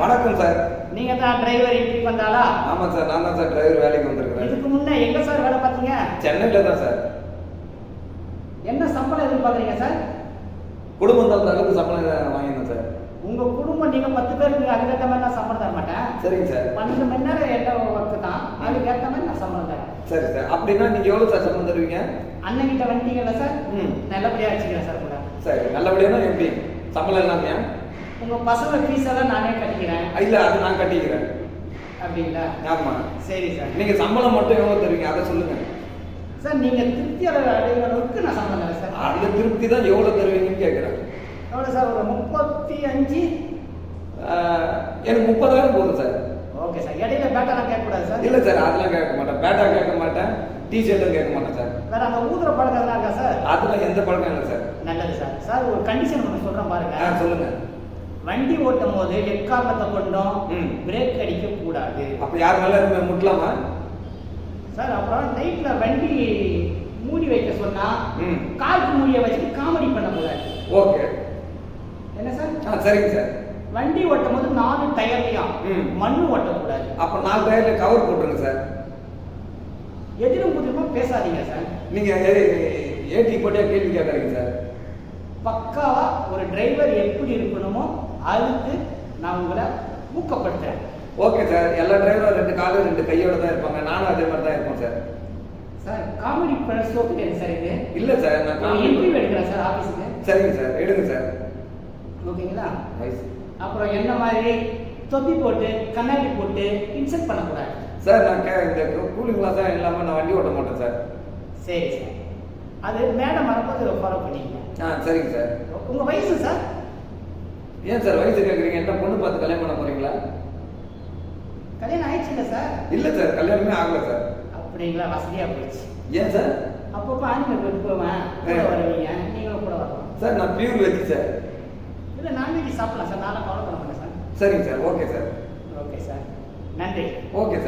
வணக்கம் சார். நீங்க தான் டிரைவர் இன்ட்ரி பண்ணாலா ஆமாம் சார் நான் தான் சார் டிரைவர் வேலைக்கு வந்திருக்கிறேன். இதுக்கு முன்ன எங்க சார் வேலை பார்த்தீங்க? சென்னையில் தான் சார். என்ன சம்பளம் எதிர்பார்க்குறீங்க சார்? குடும்பம் தான் அளவுக்கு சம்பளம் வாங்கியிருந்தேன் சார். உங்க குடும்பம் நீங்க பத்து பேர் நீங்க அதுக்கேற்ற மாதிரி நான் சம்பளம் தர மாட்டேன். சரிங்க சார். பன்னெண்டு மணி நேரம் என்ன ஒர்க்கு தான் அதுக்கு ஏற்ற மாதிரி நான் சம்பளம் தரேன். சரி சார். அப்படின்னா நீங்கள் எவ்வளோ சார் சம்பளம் தருவீங்க? அண்ணன் கிட்ட வந்துட்டீங்கல்ல சார் நல்லபடியா வச்சுக்கிறேன் சார் கூட. சரி நல்லபடியானா எப்படி? சம்பளம் இல்லாமையா? உங்க பசங்க ஃபீஸ் எல்லாம் நானே கட்டிக்கிறேன். இல்லை அது நான் கட்டிக்கிறேன். அப்படிங்களா? ஆமாம் சரி சார். நீங்கள் சம்பளம் மட்டும் எவ்வளோ தருவீங்க? அதை சொல்லுங்கள் சார் நீங்க திருப்தி அடைகிற அளவுக்கு நான் சம்பளம் தரேன் சார். அந்த திருப்தி தான் எவ்வளோ தருவீங்கன்னு கேட்குறேன் எவ்வளோ சார்? ஒரு முப்பத்தி அஞ்சு எனக்கு முப்பதாயிரம் போதும் சார். Okay sir. இடையில பேட்டெல்லாம் கேட்கக்கூடாது சார். இல்லை சார் அதெல்லாம் கேட்க மாட்டேன். பேட்டா கேட்க மாட்டேன். டிஷர்ட்டும் கேட்க மாட்டேன் சார். வேற அந்த ஊதுற பழக்கம் எதனா இருக்கா சார்? அதெல்லாம் எந்த பழக்கம் இல்லை சார். நல்லது சார். சார் ஒரு கண்டிஷன் ஒன்று சொல்கிறேன் பாருங்க. சொல்லுங்கள் வண்டி ஓட்டும் போது எக்காரணத்தை கொண்டும். பிரேக் அடிக்க கூடாது அப்போ யார் மேலே முட்டலாமா சார் அப்புறம் நைட்ல வண்டி மூடி வைக்க சொன்னா காலுக்கு மூடிய வச்சுட்டு காமெடி பண்ணக்கூடாது ஓகே என்ன சார் சரிங்க சார் வண்டி ஓட்டும் போது நாலு டயர்லையும். மண்ணு ஓட்டக்கூடாது அப்போ நாலு டயரில் கவர் போட்டுருங்க சார் எதிரும் புதிரமா பேசாதீங்க சார் நீங்கள் ஏடி போட்டே கேள்வி கேட்குறீங்க சார் பக்காவா ஒரு டிரைவர் எப்படி இருக்கணுமோ அதுக்கு நான் உங்களை ஊக்கப்படுத்துறேன் ஓகே சார் எல்லா டிரைவரும் ரெண்டு காலும் ரெண்டு கையோட தான் இருப்பாங்க. நானும் அதே மாதிரி தான் இருப்பேன் sir sir comedy plus okay sir இது? இல்லை சார் நான் இன்டர்வியூ எடுக்கிறேன் சார் ஆஃபீஸுக்கு சரிங்க சார் எடுங்க சார் ஓகேங்களா? அப்புறம் என்ன மாதிரி தொப்பி போட்டு கண்ணாடி போட்டு இன்செக்ட் பண்ணக்கூடாது? சார் நான் கே இந்த கூலிங் கிளாஸ் தான் இல்லாமல் நான் வண்டி ஓட்ட மாட்டேன் சார் சரி சார் அது மேடம் வரும்போது ஃபாலோ பண்ணிக்கங்க. ஆ சரிங்க சார் உங்கள் வயசு சார் ஏன் சார் வயசு கேட்குறீங்க என்ன பொண்ணு பார்த்து கல்யாணம் பண்ண போறீங்களா? கல்யாணம் ஆயிடுச்சுல்ல சார்? இல்லை சார் கல்யாணமே ஆகல சார். அப்படிங்களா வசதியாக போயிடுச்சு ஏன் சார்? அப்பப்போ ஆஞ்சநேயர் போயிட்டு போவேன். வருவீங்க நீங்களும் கூட வரலாம். சார் நான் பியூர் வெஜ் சார். இல்லை நான்வெஜ் சாப்பிடலாம் சார் நானும் கவலை பண்ண மாட்டேன் சார். சரிங்க sir okay sir. Okay sir. நன்றி. Okay sir.